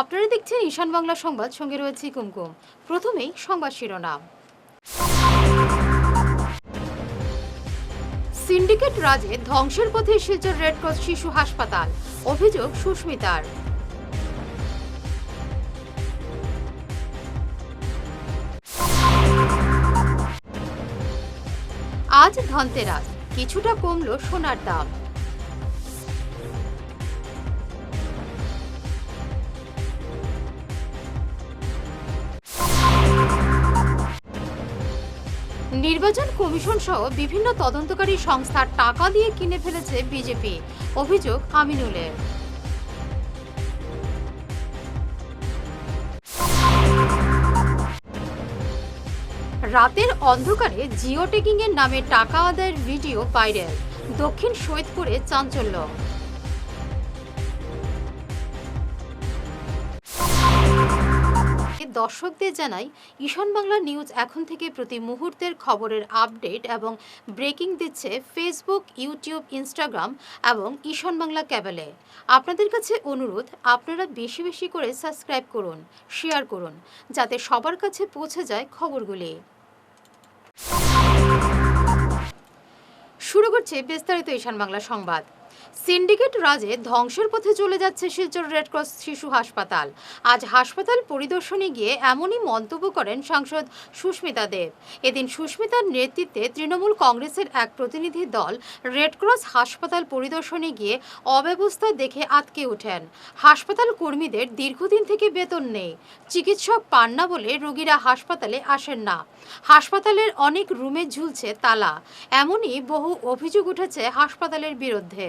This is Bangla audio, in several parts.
আপনারা দেখছেন ঈশান বাংলা সংবাদ, সঙ্গে রয়েছে কুমকুম প্রথমেই সংবাদ শিরোনাম। সিন্ডিকেট রাজে ধ্বংসের পথে শিলচর রেডক্রস শিশু হাসপাতাল। অভিযোগ সুস্মিতার। আজ ধনতেরাস। কিছুটা কমলো সোনার দাম। নির্বাচন কমিশন সহ বিভিন্ন তদন্তকারী সংস্থার টাকা দিয়ে কিনে ফেলেছে বিজেপি। অভিযোগ আমিনুলের। রাতের অন্ধকারে জিও টেকিং এর নামে টাকা আদায়ের ভিডিও ভাইরাল। দক্ষিণ সৈয়দপুরে চাঞ্চল্য। দর্শকদের জানাই, ঈশান বাংলা নিউজ এখন থেকে প্রতি মুহূর্তের খবরের আপডেট এবং ব্রেকিং দিচ্ছে ফেসবুক, ইউটিউব, ইনস্টাগ্রাম এবং ঈশান বাংলা ক্যাবেলে। আপনাদের কাছে অনুরোধ, আপনারা বেশি বেশি করে সাবস্ক্রাইব করুন, শেয়ার করুন, যাতে সবার কাছে পৌঁছে যায় খবরগুলি। শুরু করছে বিস্তারিত ঈশান বাংলা সংবাদ। সিন্ডিকেট রাজে ধ্বংসের পথে চলে যাচ্ছে শিলচর রেডক্রস শিশু হাসপাতাল। আজ হাসপাতাল পরিদর্শনে গিয়ে এমনই মন্তব্য করেন সাংসদ সুস্মিতা দেব। এদিন সুস্মিতার নেতৃত্বে তৃণমূল কংগ্রেসের এক প্রতিনিধি দল রেডক্রস হাসপাতাল পরিদর্শনে গিয়ে অব্যবস্থা দেখে আটকে ওঠেন। হাসপাতাল কর্মীদের দীর্ঘদিন থেকে বেতন নেই। চিকিৎসক পান না বলে রোগীরা হাসপাতালে আসেন না। হাসপাতালের অনেক রুমে ঝুলছে তালা। এমনই বহু অভিযোগ উঠেছে হাসপাতালের বিরুদ্ধে।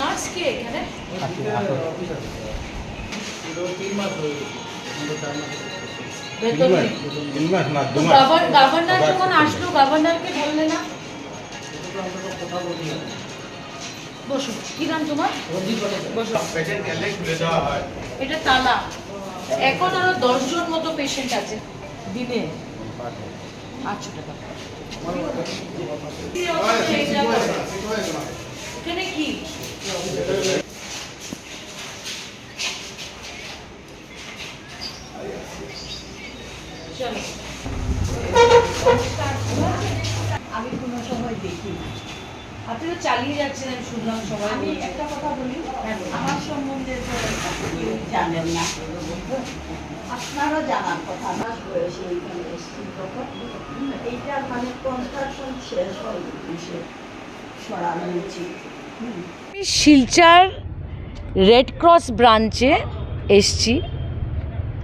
নার্স কে এখানে গভর্নর যখন আসলো গভর্নরকে বললে না? বসো, কি নাম তোমার? এটা তালা। এখন আরও দশজন মতো পেশেন্ট আছে। দিনে আটশো টাকা? এখানে কি? আমি কোনো সময় দেখি না। চালিয়ে যাচ্ছেন আমি শুনলাম সবাই আমি একটা কথা বলি হ্যাঁ, আমার সম্বন্ধে তো কেউ জানেন না। আপনারও জানার কথা আমার বয়সে এইখানে এসেছি তখন। এইটার মানে কনস্ট্রাকশন শেষ সে সরানো উচিত। হুম। শিলচার রেড ক্রস ব্রাঞ্চে এসছি।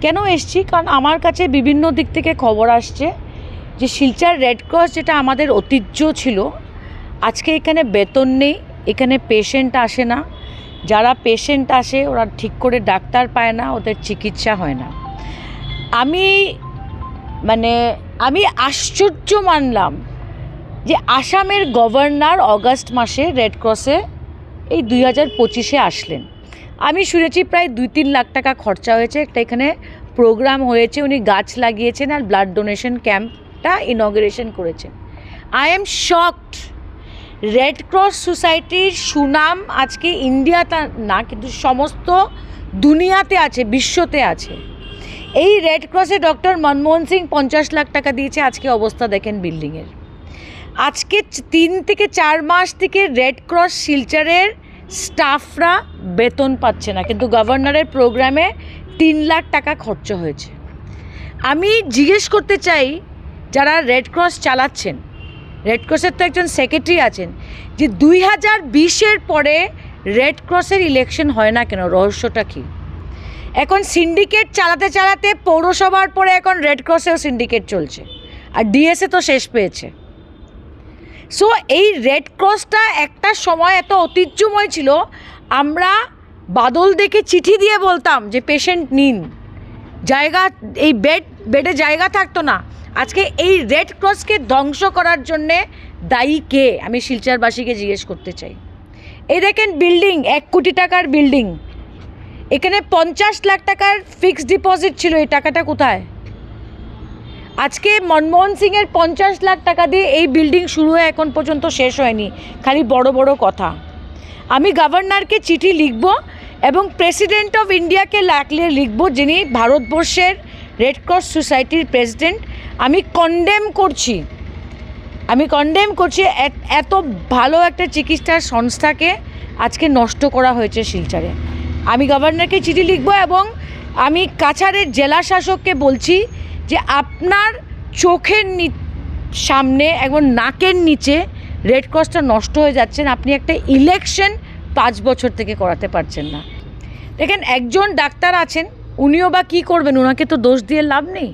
কেন এসছি? কারণ আমার কাছে বিভিন্ন দিক থেকে খবর আসছে যে শিলচার রেড ক্রস যেটা আমাদের ঐতিহ্য ছিল, আজকে এখানে বেতন নেই, এখানে পেশেন্ট আসে না। যারা পেশেন্ট আসে, ওরা ঠিক করে ডাক্তার পায় না, ওদের চিকিৎসা হয় না। আমি মানে আমি আশ্চর্য মানলাম যে আসামের গভর্নর অগাস্ট মাসে রেড ক্রসে এই দুই হাজার পঁচিশে আসলেন। আমি শুনেছি প্রায় দুই তিন লাখ টাকা খরচা হয়েছে। একটা এখানে প্রোগ্রাম হয়েছে, উনি গাছ লাগিয়েছেন আর ব্লাড ডোনেশন ক্যাম্পটা ইনগ্রেশন করেছেন। I am shocked Red Cross সোসাইটির সুনাম আজকে ইন্ডিয়াতে না, কিন্তু সমস্ত দুনিয়াতে আছে, বিশ্বতে আছে। এই রেড ক্রসে ডক্টর মনমোহন সিং পঞ্চাশ লাখ টাকা দিয়েছে। আজকে অবস্থা দেখেন বিল্ডিংয়ের আজকে তিন থেকে চার মাস থেকে রেড ক্রস শিলচরের স্টাফরা বেতন পাচ্ছে না, কিন্তু গভর্নরের প্রোগ্রামে তিন লাখ টাকা খরচ হয়েছে। আমি জিজ্ঞেস করতে চাই, যারা রেড ক্রস চালাচ্ছেন রেড ক্রসের তো একজন সেক্রেটারি আছেন, যে দুই হাজার বিশের পরে রেড ক্রসের ইলেকশন হয় না কেন? রহস্যটা কী? এখন সিন্ডিকেট চালাতে চালাতে পৌরসভার পরে এখন রেড ক্রসেও সিন্ডিকেট চলছে, আর ডিএসএ তো শেষ পেয়েছে। সো এই রেড ক্রসটা একটা সময় এত ঐতিহ্যময় ছিল, আমরা বাদল দেখে চিঠি দিয়ে বলতাম যে পেশেন্ট নিন। জায়গা, এই বেড বেডে জায়গা থাকতো না। আজকে এই রেড ক্রসকে ধ্বংস করার জন্যে দায়ী কে? আমি শিলচরবাসীকে জিজ্ঞেস করতে চাই। এই দেখেন বিল্ডিং এক কোটি টাকার বিল্ডিং এখানে পঞ্চাশ লাখ টাকার ফিক্সড ডিপোজিট ছিল, এই টাকাটা কোথায়? আজকে মনমোহন সিংয়ের পঞ্চাশ লাখ টাকা দিয়ে এই বিল্ডিং শুরু হয়ে এখন পর্যন্ত শেষ হয়নি। খালি বড় বড় কথা। আমি গভর্নরকে চিঠি লিখব এবং প্রেসিডেন্ট অফ ইন্ডিয়াকে লাগলে লিখব যিনি ভারতবর্ষের রেড ক্রস সোসাইটির প্রেসিডেন্ট। আমি কন্ডেম করছি। আমি কন্ডেম করছি এত- এত ভালো একটা চিকিৎসার সংস্থাকে আজকে নষ্ট করা হয়েছে শিলচরে। আমি গভর্নরকে চিঠি লিখব এবং আমি কাছাড়ের জেলা শাসককে বলছি যে আপনার চোখের সামনে এবং নাকের নিচে রেড ক্রসটা নষ্ট হয়ে যাচ্ছেন আপনি একটা ইলেকশন পাঁচ বছর থেকে করাতে পারছেন না। দেখেন, একজন ডাক্তার আছেন, উনিও বা কী করবেন ওনাকে তো দোষ দিয়ে লাভ নেই।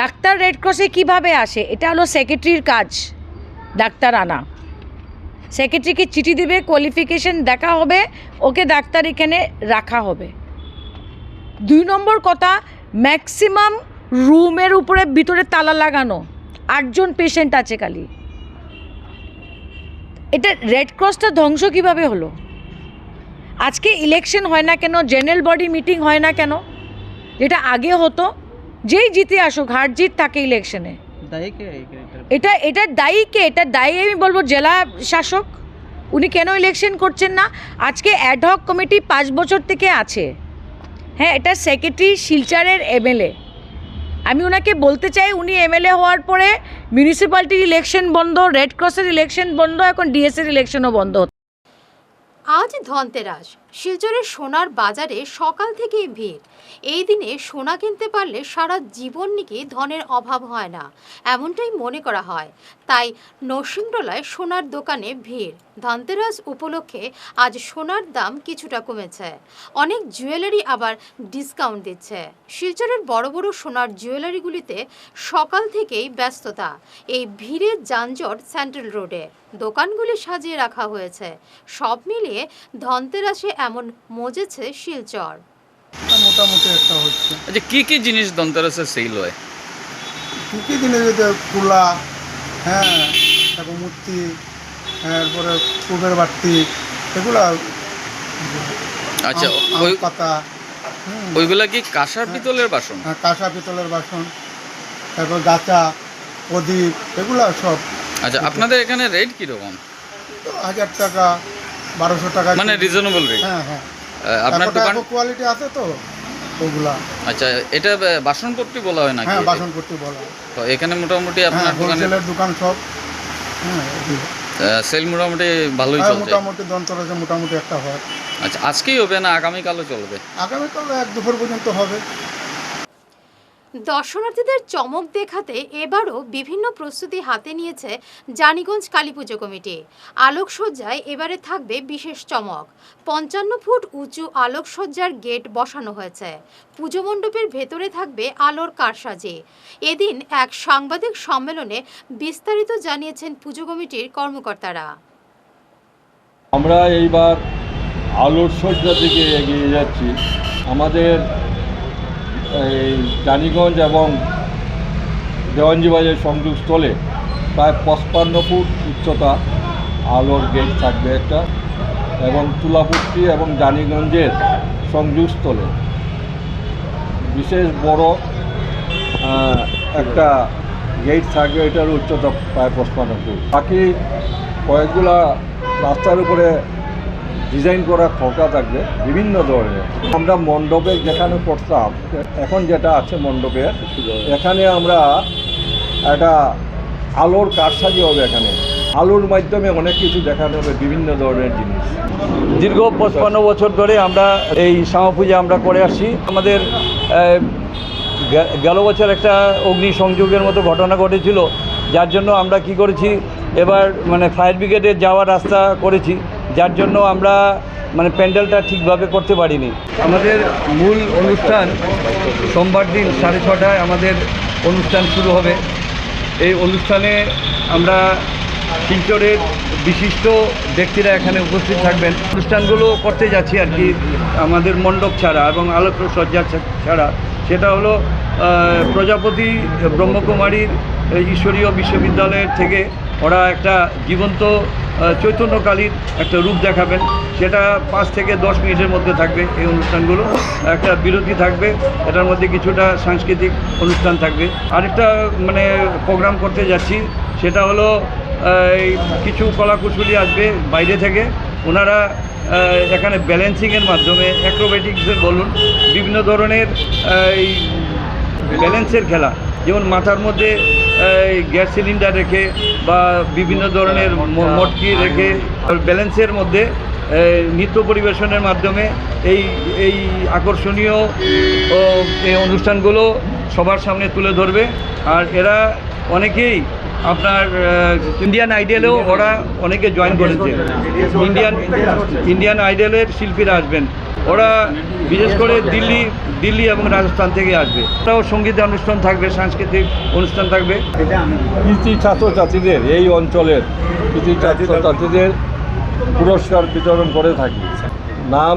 ডাক্তার রেড ক্রসে কীভাবে আসে? এটা হলো সেক্রেটারির কাজ, ডাক্তার আনা। সেক্রেটারিকে চিঠি দেবে কোয়ালিফিকেশন দেখা হবে, ওকে ডাক্তার এখানে রাখা হবে। দুই নম্বর কথা ম্যাক্সিমাম রুমের উপরে ভিতরে তালা লাগানো। আটজন পেশেন্ট আছে খালি। এটা রেড ক্রসটা ধ্বংস কীভাবে হলো? আজকে ইলেকশন হয় না কেন? জেনারেল বডি মিটিং হয় না কেন? যেটা আগে হতো যেই জিতে আসুক হার জিত থাকে ইলেকশনে এটা এটা দায়ী কে? এটা দায়ী আমি বলব জেলা শাসক। উনি কেন ইলেকশন করছেন না? আজকে অ্যাডহক কমিটি পাঁচ বছর থেকে আছে। হ্যাঁ এটা সেক্রেটারি শিলচারের এমএলএ আমি ওনাকে বলতে চাই, উনি এমএলএ হওয়ার পরে মিউনিসিপ্যালিটির ইলেকশন বন্ধ রেড ক্রসের ইলেকশন বন্ধ, এখন ডিএসের ইলেকশনও বন্ধ। আজ ধনতেরাস, শিলচরের সোনার বাজারে সকাল থেকেই ভিড়। এই দিনে সোনা কিনতে পারলে সারা জীবন নাকি ধনের অভাব হয় না, এমনটাই মনে করা হয়। তাই নরসিংডলায় সোনার দোকানে ভিড়। ধনতেরাস উপলক্ষে আজ সোনার দাম কিছুটা কমেছে। অনেক জুয়েলারি আবার ডিসকাউন্ট দিচ্ছে। শিলচরের বড় বড় সোনার জুয়েলারিগুলিতে সকাল থেকেই ব্যস্ততা। এই ভিড়ের যানজট সেন্ট্রাল রোডে। দোকানগুলি সাজিয়ে রাখা হয়েছে। সব মিলিয়ে ধনতেরাসে এমন মজেছে শিলচর। মোটামুটি একটা হচ্ছে। আচ্ছা কি কি জিনিস ধনতেরাসে সেল হয়? কী কী জিনিস কুলা হ্যাঁ তারপর মূর্তি হ্যাঁ, এরপরে কুবের বাড়তি এগুলা আচ্ছা ওই পাতা ওইগুলা কি কাঁসার পিতলের বাসন? হ্যাঁ, কাঁসা পিতলের বাসন তারপর গাচা প্রদীপ এগুলা সব। আচ্ছা আপনাদের এখানে রেট কীরকম? হাজার টাকা বারোশো টাকা মানে রিজনেবল রেট হ্যাঁ হ্যাঁ। আপনার দোকান কোয়ালিটি আছে তো। ওগুলা। আচ্ছা এটা বাসনপট্টি বলা হয় নাকি? হ্যাঁ বাসন বলা হয়। তো এখানে মোটামুটি হ্যাঁ আপনার দোকানে দোকান সব। হ্যাঁ সেল মোটামুটি ভালোই হ্যাঁ, চলছে। মোটামুটি দন্তরাজে মোটামুটি একটা হয়। আচ্ছা আজকেই হবে না আগামীকালও চলবে? আগামীকাল এক দুপুর পর্যন্ত হবে। দর্শনার্থীদের চমক দেখাতে এবারও বিভিন্ন প্রস্তুতি হাতে নিয়েছে জানিগঞ্জ কালী পুজো কমিটি। আলোকসজ্জায় এবারে থাকবে বিশেষ চমক। পঞ্চান্ন ফুট উঁচু আলোকসজ্জার গেট বসানো হয়েছে। পুজো মণ্ডপের ভেতরে থাকবে আলোর কারসাজি। এদিন এক সাংবাদিক সম্মেলনে বিস্তারিত জানিয়েছেন পুজো কমিটির কর্মকর্তারা। আমরা এইবার আলোর সজ্জা দিকে এগিয়ে যাচ্ছি। আমাদের এই রানীগঞ্জ এবং দেওয়ানজিবাজার সংযোগস্থলে প্রায় পঁচপান্ন ফুট উচ্চতা আলোর গেট থাকবে একটা এবং তুলাপুট্টি এবং রানীগঞ্জের সংযোগস্থলে। বিশেষ বড় একটা গেট থাকবে এটার উচ্চতা প্রায় পঁচপান্ন ফুট। বাকি কয়েকগুলা রাস্তার উপরে ডিজাইন করা খোকা থাকবে বিভিন্ন ধরনের। আমরা মণ্ডপে যেখানে করতাম, এখন যেটা আছে মণ্ডপে, এখানে আমরা একটা আলোর কারসাজি হবে এখানে। আলোর মাধ্যমে অনেক কিছু দেখানো হবে, বিভিন্ন ধরনের জিনিস। দীর্ঘ পঁচপান্ন বছর ধরে আমরা এই শ্যামা পূজা আমরা করে আসছি। আমাদের গেল বছর একটা অগ্নি সংযোগের মতো ঘটনা ঘটেছিল। যার জন্য আমরা কি করেছি, এবার মানে ফায়ার ব্রিগেডের যাওয়ার রাস্তা করেছি। যার জন্য আমরা মানে প্যান্ডেলটা ঠিকভাবে করতে পারিনি। আমাদের মূল অনুষ্ঠান সোমবার দিন সাড়ে ছটায় আমাদের অনুষ্ঠান শুরু হবে। এই অনুষ্ঠানে আমরা শিলচরের বিশিষ্ট ব্যক্তিরা এখানে উপস্থিত থাকবেন। অনুষ্ঠানগুলো করতে যাচ্ছি আর কি, আমাদের মণ্ডপ ছাড়া এবং আলোক সজ্জা ছাড়া। সেটা হলো প্রজাপতি ব্রহ্মকুমারীর ঈশ্বরীয় বিশ্ববিদ্যালয়ের থেকে ওরা একটা জীবন্ত চৈতন্যকালীর একটা রূপ দেখাবেন। সেটা পাঁচ থেকে দশ মিনিটের মধ্যে থাকবে এই অনুষ্ঠানগুলো। একটা বিরতি থাকবে, এটার মধ্যে কিছুটা সাংস্কৃতিক অনুষ্ঠান থাকবে। আরেকটা মানে প্রোগ্রাম করতে যাচ্ছি, সেটা হলো এই কিছু কলাকুশলী আসবে বাইরে থেকে। ওনারা এখানে ব্যালেন্সিংয়ের মাধ্যমে অ্যাক্রোবেটিক্সের বলুন, বিভিন্ন ধরনের এই ব্যালেন্সের খেলা। যেমন মাথার মধ্যে গ্যাস সিলিন্ডার রেখে বা বিভিন্ন ধরনের মটকি রেখে ব্যালেন্সের মধ্যে নৃত্য পরিবেশনের মাধ্যমে এই এই আকর্ষণীয় এই অনুষ্ঠানগুলো সবার সামনে তুলে ধরবে। আর এরা অনেকেই আপনার ইন্ডিয়ান আইডলেও ওরা অনেকে জয়েন করেছে। ইন্ডিয়ান ইন্ডিয়ান আইডলের শিল্পীরা আসবেন। ওরা বিশেষ করে দিল্লি দিল্লি এবং রাজস্থান থেকে আসবে। ওরাও সংগীত অনুষ্ঠান থাকবে, সাংস্কৃতিক অনুষ্ঠান থাকবে। কৃতি ছাত্রছাত্রীদের, এই অঞ্চলের কৃতি ছাত্রছাত্রীদের পুরস্কার বিতরণ করে থাকি। নাম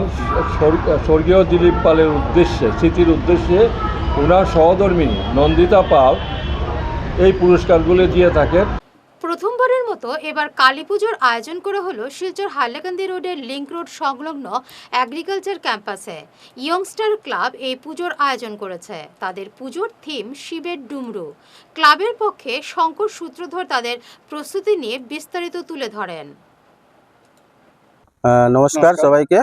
স্বর্গীয় দিলীপ পালের উদ্দেশ্যে, স্মৃতির উদ্দেশ্যে ওনার সহধর্মিনী নন্দিতা পাল এই পুরস্কারগুলো দিয়ে থাকেন। প্রথমবারের মতো এবার কালী পুজোর আয়োজন করা হলো শিলচর হাইলাকান্দি রোডের লিঙ্ক রোড সংলগ্ন অ্যাগ্রিকালচার ক্যাম্পাসে ইয়ংস্টার ক্লাব এই পুজোর আয়োজন করেছে। তাদের পুজোর থিম শিবের ডুমরু। ক্লাবের পক্ষে শঙ্কর সূত্রধর তাদের প্রস্তুতি নিয়ে বিস্তারিত তুলে ধরেন। আহ, নমস্কার সবাইকে।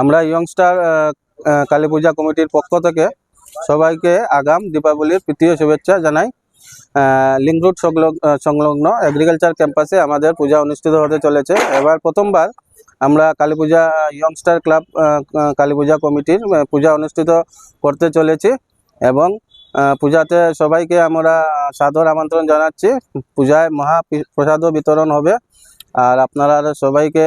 আমরা ইয়ংস্টার কালী পূজা কমিটির পক্ষ থেকে সবাইকে আগাম দীপাবলির তৃতীয় শুভেচ্ছা জানাই। রুট সংলগ্ন এগ্রিকালচার ক্যাম্পাসে আমাদের পূজা অনুষ্ঠিত হতে চলেছে। এবার প্রথমবার আমরা কালী পূজা ইয়ংস্টার ক্লাব কালী পূজা কমিটির পূজা অনুষ্ঠিত করতে চলেছি এবং পূজাতে সবাইকে আমরা সাদর আমন্ত্রণ জানাচ্ছি। পূজায় মহা প্রসাদও বিতরণ হবে। আর আপনারা সবাইকে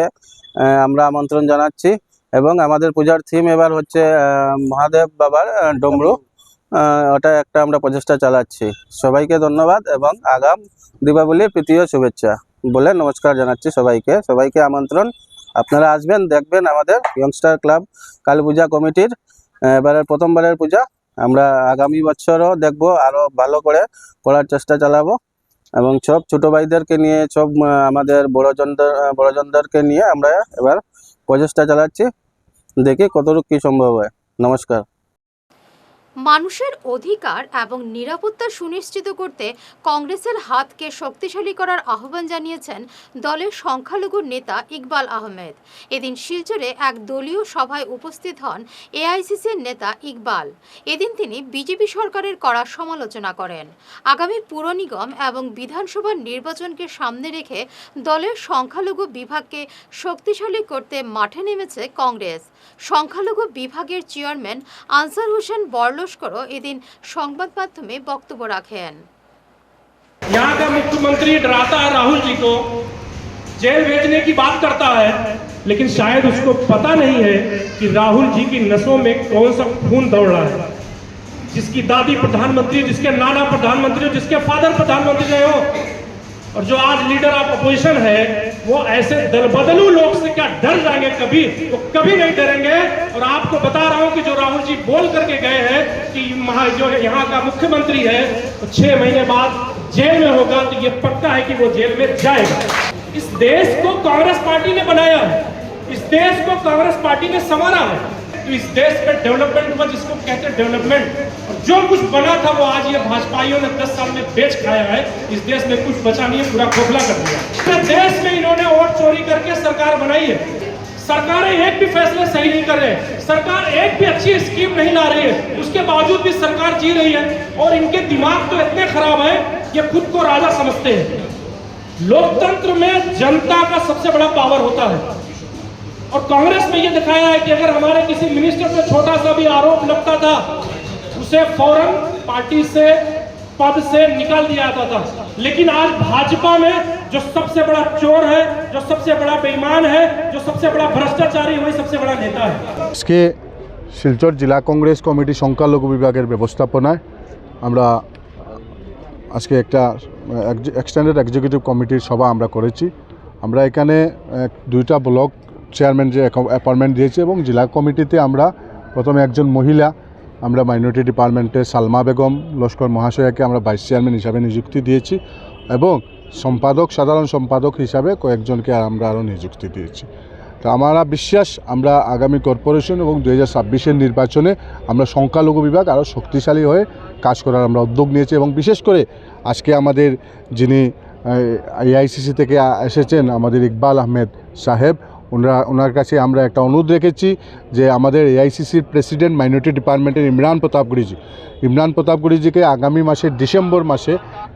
আমরা আমন্ত্রণ জানাচ্ছি। এবং আমাদের পূজার থিম এবার হচ্ছে মহাদেব বাবার ডমরু। ওটা একটা আমরা প্রচেষ্টা চালাচ্ছি। সবাইকে ধন্যবাদ এবং আগাম দীপাবলির তৃতীয় শুভেচ্ছা। বলে নমস্কার জানাচ্ছি সবাইকে। সবাইকে আমন্ত্রণ। আপনারা আসবেন, দেখবেন আমাদের ইয়ংস্টার ক্লাব কালী পূজা কমিটির এবারের প্রথমবারের পূজা। আমরা আগামী বছরও দেখব আরও ভালো করে করার চেষ্টা চালাবো। এবং সব ছোট ভাইদেরকে নিয়ে, সব আমাদের বড়জনদের বড়জনদেরকে নিয়ে আমরা এবার প্রচেষ্টা চালাচ্ছি। দেখি কতটুকু কী সম্ভব হয়। নমস্কার। মানুষের অধিকার এবং নিরাপত্তা সুনিশ্চিত করতে কংগ্রেসের হাতকে শক্তিশালী করার আহ্বান জানিয়েছেন দলের সংখ্যালঘু নেতা ইকবাল আহমেদ। এদিন শিলচরে এক দলীয় সভায় উপস্থিত হন এআইসিসির নেতা ইকবাল। এদিন তিনি বিজেপি সরকারের কড়া সমালোচনা করেন। আগামী পুর নিগম এবং বিধানসভার নির্বাচনকে সামনে রেখে দলের সংখ্যালঘু বিভাগকে শক্তিশালী করতে মাঠে নেমেছে কংগ্রেস। সংখ্যালঘু বিভাগের চেয়ারম্যান আনসার হোসেন বরলস্করও এদিন সংবাদ মাধ্যমে বক্তব্য রাখেন यहाँ का मुख्यमंत्री डराता है राहुल जी को जेल भेजने की बात करता है लेकिन शायद उसको पता नहीं है कि राहुल जी की नसों में कौन सा खून दौड़ रहा है जिसकी दादी प्रधानमंत्री जिसके नाना प्रधानमंत्री जिसके फादर प्रधानमंत्री रहे हो और जो आज लीडर ऑफ अपोजिशन है वो ऐसे दल बदलू, लोग से क्या डर जाएँगे कभी? वो कभी नहीं डरेंगे। और आपको बता रहा हूँ कि जो राहुल जी बोल करके गए हैं कि जो है यहाँ का मुख्यमंत्री है तो छह महीने बाद जेल में होगा तो ये पक्का है कि वो जेल में जाएगा। इस देश को कांग्रेस पार्टी ने बनाया है। इस देश को कांग्रेस पार्टी ने संवारा है। तो इस देश में डेवलपमेंट हुआ जिसको कहते हैं डेवलपमेंट। जो कुछ बना था वो आज ये भाजपाइयों ने 10 साल में बेच खाया है। इस देश में कुछ बचा नहीं है, पूरा खोखला कर दिया पूरे देश में इन्होंने वोट चोरी करके सरकार बनाई है। सरकारें एक भी फैसले सही नहीं कर रहे। सरकार एक भी अच्छी स्कीम नहीं ला रही है। उसके बावजूद भी सरकार जी रही है और इनके दिमाग तो इतने खराब है, ये खुद को राजा समझते हैं। लोकतंत्र में जनता का सबसे बड़ा पावर होता है। और कांग्रेस में ये दिखाया है कि अगर हमारे किसी मिनिस्टर पे छोटा सा भी आरोप लगता था उसे फौरन पार्टी से पद से निकाल दिया जाता था लेकिन आज भाजपा में जो सबसे बड़ा चोर है जो सबसे बड़ा बेईमान है जो सबसे बड़ा भ्रष्टाचारी वही सबसे बड़ा नेता है আজকে শিলচর জেলা কংগ্রেস কমিটি সংখ্যালঘু বিভাগের ব্যবস্থাপনায় আমরা আজকে একটা এক্সটেন্ডেড এক্সিকিউটিভ কমিটির সভা আমরা করেছি আমরা এখানে এক, দুইটা ব্লক চেয়ারম্যান যে অ্যাপয়েন্টমেন্ট দিয়েছি এবং জেলা কমিটিতে আমরা প্রথমে একজন মহিলা আমরা মাইনরিটি ডিপার্টমেন্টে সালমা বেগম, লস্কর মহাশয়াকে আমরা ভাইস চেয়ারম্যান হিসাবে নিযুক্তি দিয়েছি এবং সম্পাদক, সাধারণ সম্পাদক হিসাবে কয়েকজনকে আমরা আরও নিযুক্তি দিয়েছি। তো আমরা বিশ্বাস আমরা আগামী কর্পোরেশন এবং দু হাজার নির্বাচনে আমরা সংখ্যালঘু বিভাগ আরও শক্তিশালী হয়ে কাজ করার আমরা উদ্যোগ নিয়েছি এবং বিশেষ করে আজকে আমাদের যিনি এআইসিসি থেকে এসেছেন আমাদের ইকবাল আহমেদ সাহেব ওনারা, ওনার কাছে আমরা একটা অনুরোধ রেখেছি যে আমাদের এআইসিসির প্রেসিডেন্ট মাইনরিটি ডিপার্টমেন্টের ইমরান প্রতাপ গুরিজি, ইমরান প্রতাপ গুরিজিকে আগামী মাসে ডিসেম্বর মাসে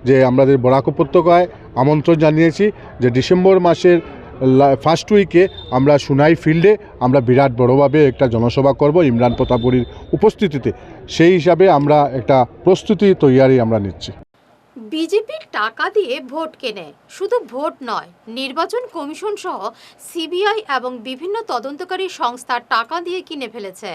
যে আমাদের বরাক উপত্যকায় আমন্ত্রণ জানিয়েছি যে ডিসেম্বর মাসের ফার্স্ট উইকে আমরা সুনাই ফিল্ডে আমরা বিরাট বড়োভাবে একটা জনসভা করব ইমরান প্রতাপগুড়ির উপস্থিতিতে। সেই হিসাবে আমরা একটা প্রস্তুতি তৈয়ারি আমরা নিচ্ছি। বিজেপির টাকা দিয়ে ভোট কেনে। শুধু ভোট নয়, নির্বাচন কমিশন সহ সিবিআই এবং বিভিন্ন তদন্তকারী সংস্থার টাকা দিয়ে কিনে ফেলেছে।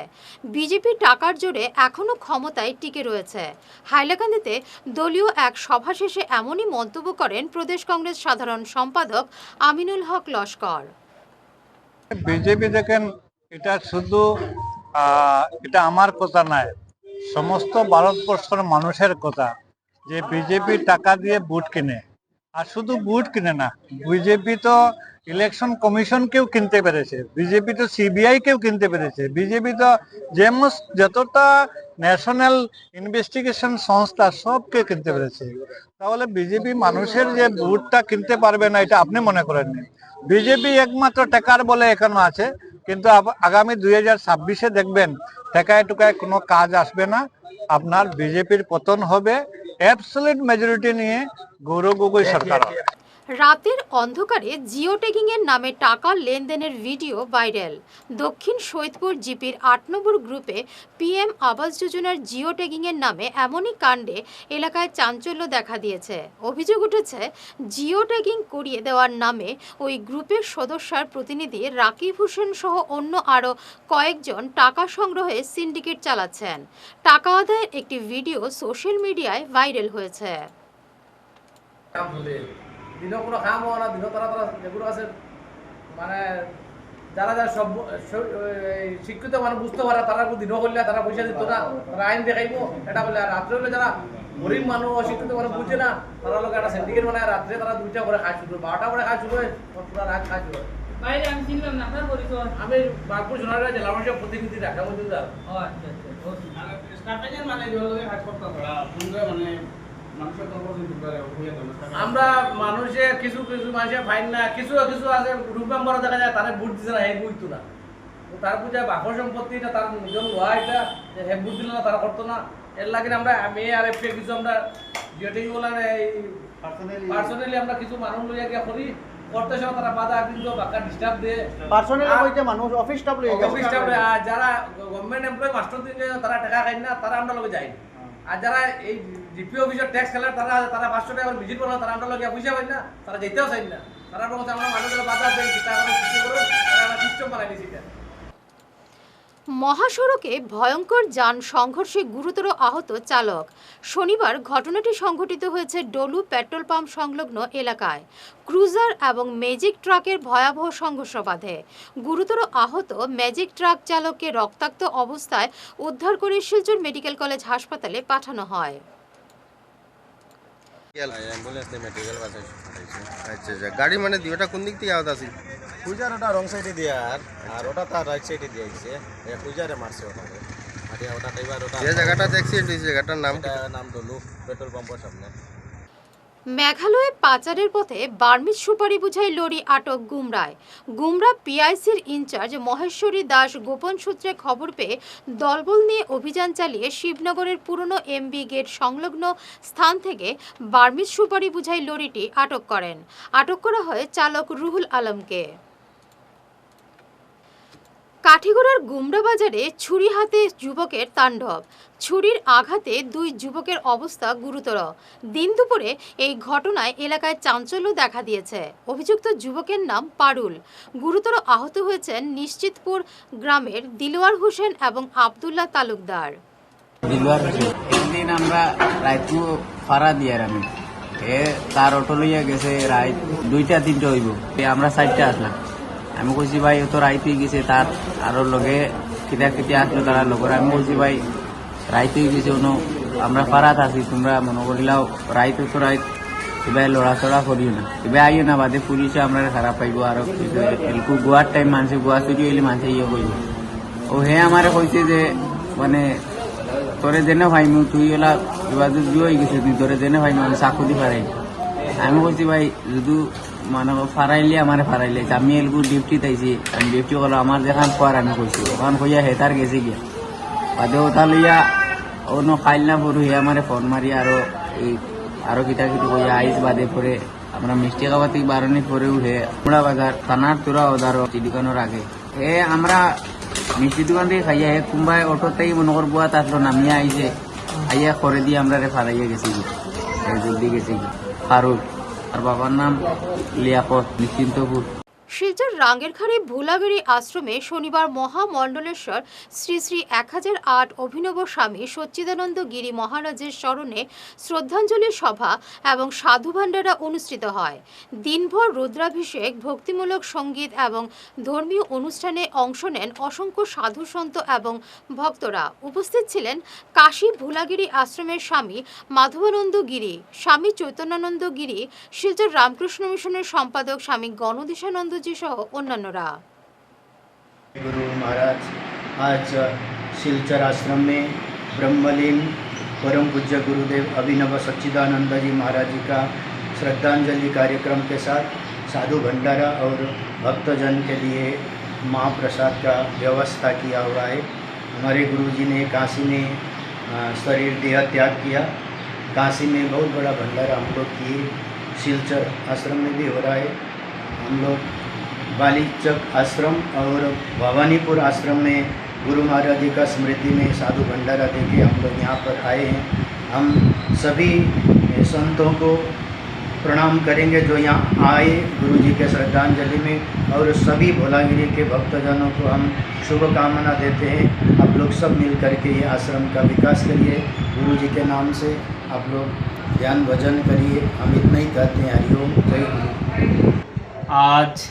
বিজেপি টাকার জোরে এখনও ক্ষমতায় টিকে রয়েছে। হাইলাকান্দিতে দলীয় এক সভা শেষে এমনই মন্তব্য করেন প্রদেশ কংগ্রেস সাধারণ সম্পাদক আমিনুল হক লস্কর। বিজেপি দেখেন, এটা শুধু এটা আমার কথা নয়, সমস্ত ভারতবর্ষের মানুষের কথা। যে বিজেপি টাকা দিয়ে বুট কিনে। আর শুধু বুট কিনে না বিজেপি তো ইলেকশন কমিশনকেও কিনতে পেরেছে বিজেপি তো সিবিআই কেও কিনতে পেরেছে। বিজেপি তো যেমন যতটা ন্যাশনাল ইনভেস্টিগেশন সংস্থা সবকে কিনতে পেরেছে। তাহলে বিজেপি মানুষের যে বুটটা কিনতে পারবে না, এটা আপনি মনে করেননি বিজেপি একমাত্র টাকার বলে এখনও আছে, কিন্তু আগামী দুই হাজার ছাব্বিশে দেখবেন টাকায় টুকায় কোনো কাজ আসবে না। আপনার বিজেপির পতন হবে অ্যাবসলিউট মেজরিটি নিয়ে গৌরব গগৈ সরকার হবে। রাতের অন্ধকারে জিও এর নামে টাকা লেনদেনের ভিডিও ভাইরাল। দক্ষিণ সৈয়দপুর জিপির আট নম্বর গ্রুপে পিএম আবাস যোজনার জিও এর নামে এমনই কাণ্ডে এলাকায় চাঞ্চল্য দেখা দিয়েছে। অভিযোগ উঠেছে জিও ট্যাগিং করিয়ে দেওয়ার নামে ওই গ্রুপের সদস্যার প্রতিনিধি রাকিব হোসেন সহ অন্য আরও কয়েকজন টাকা সংগ্রহে সিন্ডিকেট চালাচ্ছেন। টাকা আদায়ের একটি ভিডিও সোশ্যাল মিডিয়ায় ভাইরাল হয়েছে। দিনও কোনো কাম হওয়া না দিনও তারা তারা যেগুলো আছে। মানে যারা যারা সব শিক্ষিত মানুষ বুঝতে পারে তারা কোনো দিনও করলে তারা পয়সা দিত না তারা আইন দেখাইবো। এটা বলে আর রাত্রে হলে যারা গরিব মানুষ অশিক্ষিত মানুষ বুঝে না তারা লোক একটা সিন্ডিকেট মানে রাত্রে তারা দুইটা করে খায় শুরু বারোটা করে খায় শুরু হয় পুরো রাত খায় শুরু হয়। আমি চিনলাম না আপনার পরিচয় আমি বাগপুর সোনারা জেলা মানুষের প্রতিনিধি রাখা মজুদার ও আচ্ছা আচ্ছা মানে আমরা মানুষে কিছু কিছু মানুষে ফাইন না কিছু কিছু আছে গ্রুপ মেম্বার দেখা যায় তারা ভোট দিছে না হে বুঝতো না তার পূজা বাকর সম্পত্তি এটা তার নিজন লোয়া এটা যে হে ভোট দিল না তারা করতো না। এর লাগে আমরা আমি আর এফ কিছু আমরা জিওটিং বলা এই পার্সোনালি আমরা কিছু মানুষ লইয়া গিয়া করি করতে সময় তারা বাধা কিন্তু বাকা ডিস্টার্ব দিয়ে পার্সোনালি কইতে মানুষ অফিস স্টাফ লইয়া অফিস স্টাফ আর যারা গভর্নমেন্ট এমপ্লয় মাস্টার দিকে তারা টাকা খাই না তারা আমরা লগে যায় আর যারা এই জিপি অফিসের ট্যাক্স খেলার, তারা তারা পাঁচশো টাকা ভিজিট করল, তারা আমরা লোকে পয়সা পাই না, তারা যেতেও চাই না তারা আমরা মানুষগুলো বাধা দেয় টাকা করে সৃষ্টি করো তারা সিস্টেম বানাই দিয়েছি। মহাসড়কে ভয়ঙ্কর যান সংঘর্ষে গুরুতর আহত চালক। শনিবার ঘটনাটি সংঘটিত হয়েছে ডলু পেট্রোল পাম্প সংলগ্ন এলাকায়। ক্রুজার এবং ম্যাজিক ট্রাকের ভয়াবহ সংঘর্ষ বাধে। গুরুতর আহত ম্যাজিক ট্রাক চালককে রক্তাক্ত অবস্থায় উদ্ধার করে শিলচর মেডিকেল কলেজ হাসপাতালে পাঠানো হয়। আচ্ছা আচ্ছা। গাড়ি মানে দুইটা কোন দিক থেকে আওয়াজ আসি ওটা রং সাইডে দিয়ে আর আর ওটা তার রাইট সাইডে দিয়ে আইছে মারছে ওটাকে যে জায়গাটাতে অ্যাক্সিডেন্ট হয়েছে জায়গাটার নাম নাম ডলু পেট্রোল পাম্পের সামনে। মেঘালয়ে পাচারের পথে বার্মিজ সুপারি বুঝাই লরি আটক গুমরায়। গুমরা পিআইসির ইনচার্জ মহেশ্বরী দাস গোপন সূত্রে খবর পেয়ে দলবল নিয়ে অভিযান চালিয়ে শিবনগরের পুরনো এমবি গেট সংলগ্ন স্থান থেকে বার্মিজ সুপারি বুঝাই লরিটি আটক করেন। আটক করা হয় চালক রুহুল আলমকে। কাঠিগড়ার গুমরা বাজারে ছুরি হাতে যুবকের তাণ্ডব। ছুরির আঘাতে দুই যুবকের অবস্থা গুরুতর। দিন দুপুরে এই ঘটনায় এলাকায় চাঞ্চল্য দেখা দিয়েছে। অভিযুক্ত যুবকের নাম পারুল। গুরুতর আহত হয়েছেন নিশ্চিতপুর গ্রামের দিলওয়ার হোসেন এবং আবদুল্লাহ তালুকদার। আমরা তার অটো লইয়া গেছে রাইত দুইটা তিনটা হইব। আমরা সাইডটা আসলাম। আমি কইছি ভাই, ও তো রাইত গেছে তার আরও লগে কিতা কিতা আসলো তারা লগর আমি বলছি ভাই রাইত গেছে কোনো আমরা ফারাত আছি, তোমরা মনে করিলাও রাইত তো রাইত এবার লড়াচড়া করিও না। এবার আইও না, বাদে পুলিশে আমরা খারাপ পাইব আর এলকু গোয়ার টাইম মানুষে গোয়া চুরি হইলে মানুষে ইয়ে করব ও হে আমারে কইছে যে মানে তোরে জেনে ভাইমু তুই ওলা এবার যদি হয়ে গেছে তুই তোরে জেনে ভাইমু আমি চাকু দি ফারাই আমি কইছি ভাই, যদি মানে ফারাইলে, আমারে ফারাইলে। আমি এলকু ডিউটি তাইছি আমি ডিউটি করল আমার যেখান পর আমি কইছি ওখান কইয়া হেতার গেছে গিয়া। বাদে ওটা লইয়া অন্য খাইল না পড়ু হে আমারে ফোন মারি আরও এই আরও কিতা কিটি কইয়া আইস বাদে পরে আমরা মিষ্টি খাওয়া থেকে বারণি পরে উঠে কুমড়া বাজার থানার তোরা ওদার দোকানের আগে। এ, আমরা মিষ্টি দোকান থেকে খাইয়া হে কুম্বাই অটোতেই মনে কর বুয়া তাতলো নামিয়া আইছে। আইয়া করে দিয়ে আমরা রে ফারাইয়া গেছি কি জলদি গেছি ফারুক আর বাবার নাম লিয়াকত নিশ্চিন্তপুর শিলচর রাঙ্গেরখাড়ি ভুলাগিরি আশ্রমে শনিবার মহামণ্ডলেশ্বর শ্রী শ্রী এক হাজার আট অভিনব স্বামী সচ্চিদানন্দ গিরি মহারাজের স্মরণে শ্রদ্ধাঞ্জলি সভা এবং সাধু ভাণ্ডারা অনুষ্ঠিত হয়। দিনভর রুদ্রাভিষেক, ভক্তিমূলক সংগীত এবং ধর্মীয় অনুষ্ঠানে অংশ নেন অসংখ্য সাধু সন্ত এবং ভক্তরা। উপস্থিত ছিলেন কাশী ভুলাগিরি আশ্রমের স্বামী মাধবানন্দ গিরি, স্বামী চৈতন্যানন্দ গিরি, শিলচর রামকৃষ্ণ মিশনের সম্পাদক স্বামী গণদেশানন্দজি সহ অন্যান্যরা गुरु महाराज आज शिलचर आश्रम में ब्रह्मलीन परम पूज्य गुरुदेव अभिनव सच्चिदानंद जी महाराज जी का श्रद्धांजलि कार्यक्रम के साथ साधु भंडारा और भक्तजन के लिए महाप्रसाद का व्यवस्था किया हुआ है हमारे गुरुजी ने काशी में अ, शरीर देह त्याग किया काशी में बहुत बड़ा भंडारा हम लोग किए शिलचर आश्रम में भी हो रहा है हम लोग बालीचक आश्रम और भवानीपुर आश्रम में गुरु महाराज जी का स्मृति में साधु भंडारा देके हम लोग यहाँ पर आए हैं। हम सभी संतों को प्रणाम करेंगे जो यहाँ आए गुरु जी के श्रद्धांजलि में और सभी भोलागिरी के भक्तजनों को हम शुभकामना देते हैं। आप लोग सब मिल करके ये आश्रम का विकास करिए। गुरु जी के नाम से आप लोग ध्यान भजन करिए। हम इतना ही कहते हैं। हरिओम जय गुरु। আজ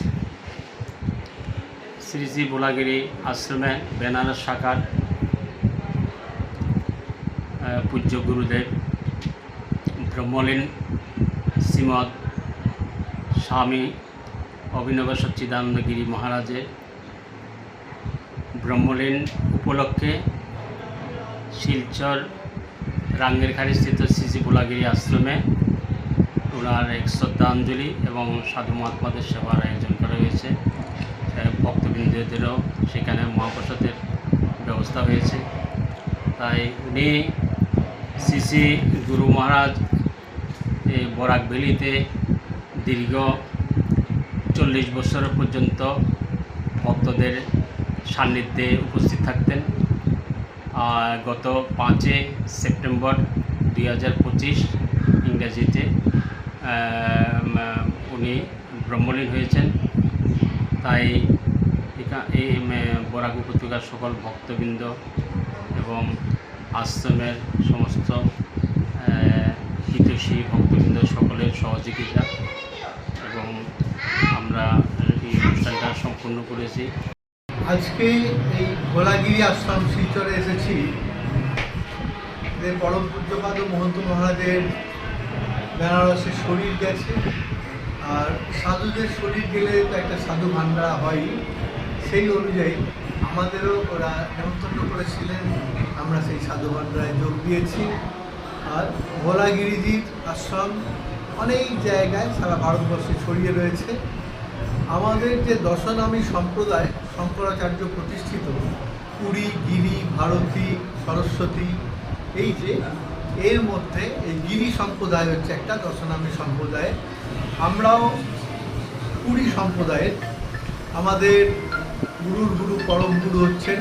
শ্রী শ্রী বোলাগিরি আশ্রমে বেনারস শাখার পূজ্য গুরুদেব ব্রহ্মলীন শ্রীমৎ স্বামী অভিনব সচ্চিদানন্দগিরি মহারাজের ব্রহ্মলীন উপলক্ষে শিলচর রাঙ্গেরখাড়ি স্থিত শ্রী শ্রী বোলাগিরি আশ্রমে ওনার এক শ্রদ্ধাঞ্জলি এবং সাধু মহাত্মাদের সেবার আয়োজন করা হয়েছে। ভক্তবৃন্দদেরও সেখানে মহাপ্রসাদের ব্যবস্থা হয়েছে। তাই উনি শ্রী গুরু মহারাজ বরাক দীর্ঘ চল্লিশ বছর পর্যন্ত ভক্তদের সান্নিধ্যে উপস্থিত থাকতেন। আর গত পাঁচে সেপ্টেম্বর দুই হাজার পঁচিশ ইংরেজিতে উনি ব্রহ্মলীন হয়েছেন। তাই এই বরাক উপত্যকার সকল ভক্তবৃন্দ এবং আশ্রমের সমস্ত হিতৈষী ভক্তবৃন্দ সকলের সহযোগিতা এবং আমরা এই অনুষ্ঠানটা সম্পূর্ণ করেছি। আজকে এই ভোলাগিরি আশ্রম শিলচরে এসেছি। পরম পূজ্যপাদ মহন্ত মহারাজের বেনারসের শরীর গেছে। আর সাধুদের শরীর গেলে তো একটা সাধু ভান্ডারা হয়, সেই অনুযায়ী আমাদেরও ওরা নেমন্তন্ন করেছিলেন। আমরা সেই সাধু ভান্ডারায় যোগ দিয়েছি। আর ভোলাগিরিজির আশ্রম অনেক জায়গায় সারা ভারতবর্ষে ছড়িয়ে রয়েছে। আমাদের যে দশনামী সম্প্রদায়, শঙ্করাচার্য প্রতিষ্ঠিত, পুরী, গিরি, ভারতী, সরস্বতী, এই যে এর মধ্যে এই গিরি সম্প্রদায় হচ্ছে একটা দশনামী সম্প্রদায়। আমরাও পুরী সম্প্রদায়ের আমাদের গুরুর গুরু, পরম গুরু হচ্ছেন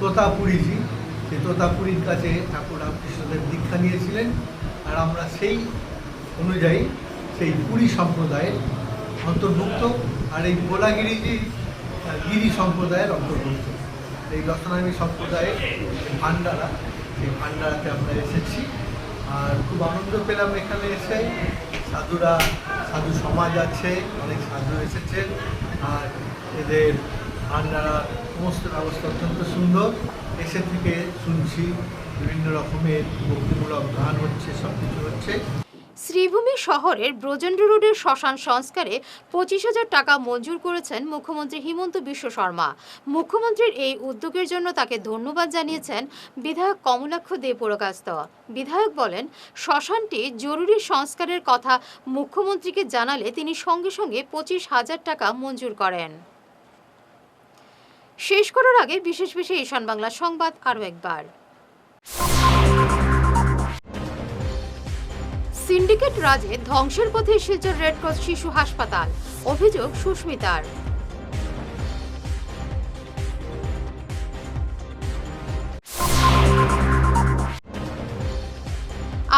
তোতাপুরীজি। সেই তোতাপুরীর কাছে ঠাকুর রামকৃষ্ণদেব দীক্ষা নিয়েছিলেন। আর আমরা সেই অনুযায়ী সেই পুরী সম্প্রদায়ের অন্তর্ভুক্ত। আর এই গোলাগিরিজি গিরি সম্প্রদায়ের অন্তর্ভুক্ত। এই দশনামী সম্প্রদায়ের ভান্ডারা সেই ভান্ডারাতে আমরা এসেছি। আর খুব আনন্দ পেলাম এখানে এসে। সাধুরা, সাধু সমাজ আছে, অনেক সাধু এসেছেন আর এদের ভান্ডারা সমস্ত ব্যবস্থা অত্যন্ত সুন্দর। এসে থেকে শুনছি বিভিন্ন রকমের ভক্তিমূলক গান হচ্ছে সব কিছু হচ্ছে। শ্রীভূমি শহরের ব্রজেন্দ্র রোডের শ্মশান সংস্কারে পঁচিশ হাজার টাকা মঞ্জুর করেছেন মুখ্যমন্ত্রী হিমন্ত বিশ্ব শর্মা। মুখ্যমন্ত্রীর এই উদ্যোগের জন্য তাকে ধন্যবাদ জানিয়েছেন বিধায়ক কমলাক্ষ দে পুরকাস্ত। বিধায়ক বলেন, শ্মশানটি জরুরি সংস্কারের কথা মুখ্যমন্ত্রীকে জানালে তিনি সঙ্গে সঙ্গে পঁচিশ হাজার টাকা মঞ্জুর করেন। শেষ করার আগে বিশেষ বিশেষ ঈশান বাংলা সংবাদ আরও একবার। সিন্ডিকেট রাজে ধ্বংসের পথে শিলচর রেডক্রস শিশু হাসপাতাল। অভিযোগ সুস্মিতার।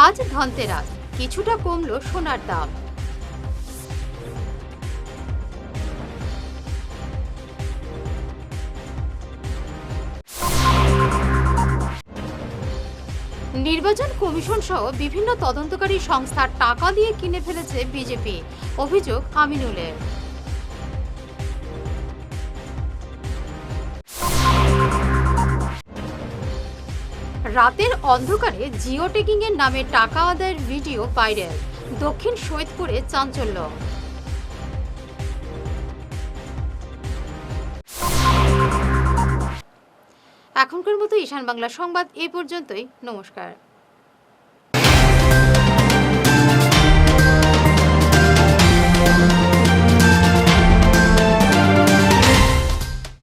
আজ ধনতেরাস, কিছুটা কমলো সোনার দাম। নির্বাচন কমিশন সহ বিভিন্ন তদন্তকারী সংস্থার টাকা দিয়ে কিনে ফেলেছে বিজেপি। অভিযোগ আমিনুলের। রাতের অন্ধকারে জিও টেকিং এর নামে টাকা আদায়ের ভিডিও ভাইরাল। দক্ষিণ সৈয়দপুরে চাঞ্চল্য। এখনকার মতো ঈশান বাংলা সংবাদ এ পর্যন্তই। নমস্কার।